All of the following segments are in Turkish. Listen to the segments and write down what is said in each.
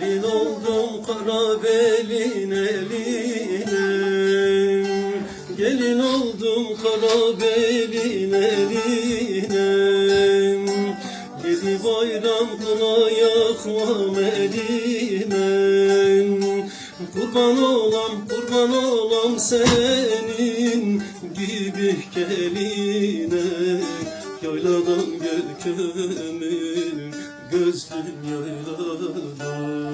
Gelin oldum kara belin eline. Gelin oldum kara belin eline. Yedi bayram kına yakmam elime Kurban olam kurban olam senin gibi geline. Yayladan gel gökümü gözlüm yayladan.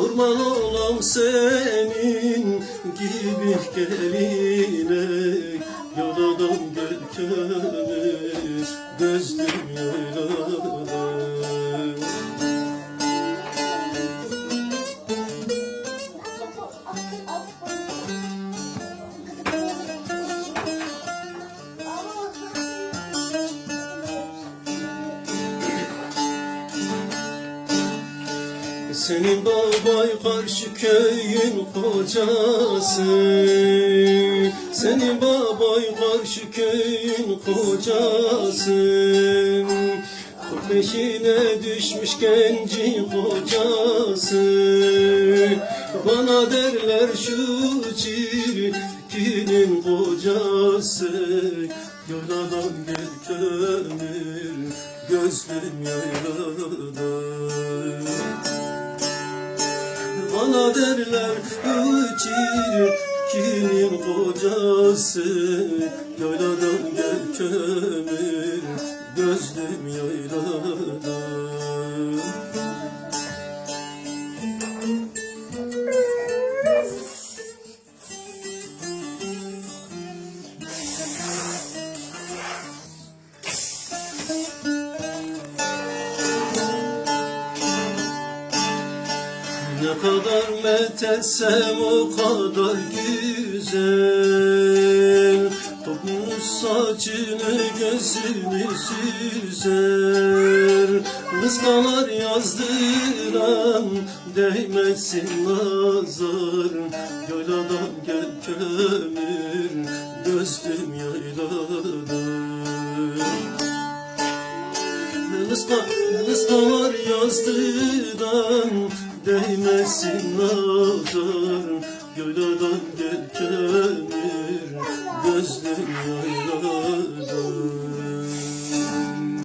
Kurban olam senin gibi geline Senin babay karşı köyün kocası. Senin babay karşı köyün kocası. Peşine düşmüş genci kocası. Bana derler şu çirkinin kocası. Yoladan gel kömür gözlüm yayladan bana derler çirkinin kocası. Yayladan gel kömür gözlüm yayladan Ne kadar methetsem o kadar güzel. Topmuş saçını gözünü süzer. Mızralar yazdıran değmesin nazar. Yayladan gel kömür gözlüm yayladan Iska, ıskalar yazdıran değmesin nazar Yayladan gel kömür yayladan